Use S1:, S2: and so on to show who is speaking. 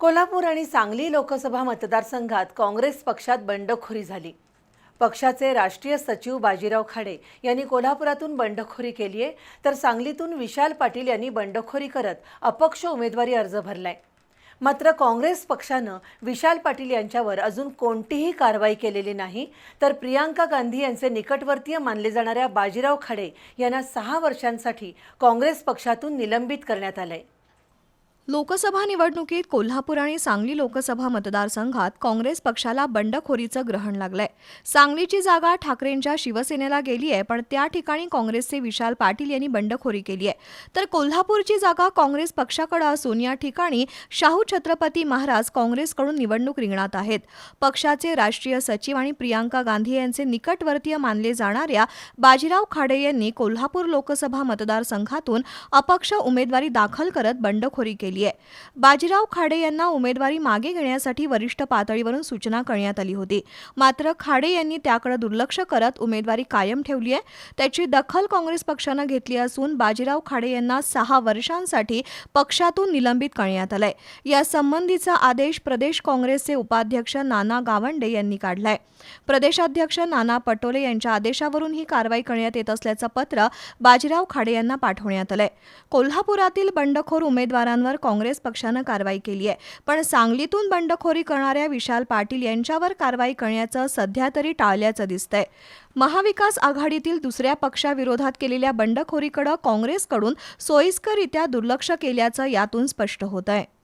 S1: कोल्हापूर आणि सांगली लोकसभा मतदारसंघात काँग्रेस पक्षात बंडखोरी झाली. पक्षाचे राष्ट्रीय सचिव बाजीराव खाडे यांनी कोल्हापुरातून बंडखोरी केली आहे तर सांगलीतून विशाल पाटील यांनी बंडखोरी करत अपक्ष उमेदवारी अर्ज भरलाय. मात्र काँग्रेस पक्षानं विशाल पाटील यांच्यावर अजून कोणतीही कारवाई केलेली नाही तर प्रियांका गांधी यांचे निकटवर्तीय मानले जाणाऱ्या बाजीराव खाडे यांना सहा वर्षांसाठी काँग्रेस पक्षातून निलंबित करण्यात आलं आहे
S2: लोकसभा निवडणुकीत कोल्हापूर आणि सांगली लोकसभा मतदारसंघात काँग्रेस पक्षाला बंडखोरीचं ग्रहण लागलंय. सांगलीची जागा ठाकरेंच्या शिवसेनेला गेली आहे पण त्या ठिकाणी काँग्रेसचे विशाल पाटील यांनी बंडखोरी केली आहे. तर कोल्हापूरची जागा काँग्रेस पक्षाकडे असून या ठिकाणी शाहू छत्रपती महाराज काँग्रेसकडून निवडणूक रिंगणात आहेत. पक्षाचे राष्ट्रीय सचिव आणि प्रियांका गांधी यांचे निकटवर्तीय मानले जाणाऱ्या बाजीराव खाडे यांनी कोल्हापूर लोकसभा मतदारसंघातून अपक्ष उमेदवारी दाखल करत बंडखोरी केली आहे. बाजीराव खाडे यांना उमेदवारी मागे घेण्यासाठी वरिष्ठ पातळीवरून सूचना करण्यात आली होती. मात्र खाडे यांनी त्याकडे दुर्लक्ष करत उमेदवारी कायम ठेवली आहे. त्याची दखल काँग्रेस पक्षानं घेतली असून बाजीराव खाडे यांना सहा वर्षांसाठी पक्षातून निलंबित करण्यात आलंय. या संबंधीचा आदेश प्रदेश काँग्रेसचे उपाध्यक्ष नाना गावंडे यांनी काढलाय. प्रदेशाध्यक्ष नाना पटोले यांच्या आदेशावरून ही कारवाई करण्यात येत असल्याचं पत्र बाजीराव खाडे यांना पाठवण्यात आलंय. कोल्हापुरातील बंडखोर उमेदवारांवर काँग्रेस पक्षानं कारवाई केली आहे. पण सांगलीतून बंडखोरी करणाऱ्या विशाल पाटील यांच्यावर कारवाई करण्याचं सध्या तरी टाळल्याचं दिसतंय. महाविकास आघाडीतील दुसऱ्या पक्षाविरोधात केलेल्या बंडखोरीकडे काँग्रेसकडून सोयीस्कररित्या दुर्लक्ष केल्याचं यातून स्पष्ट होत आहे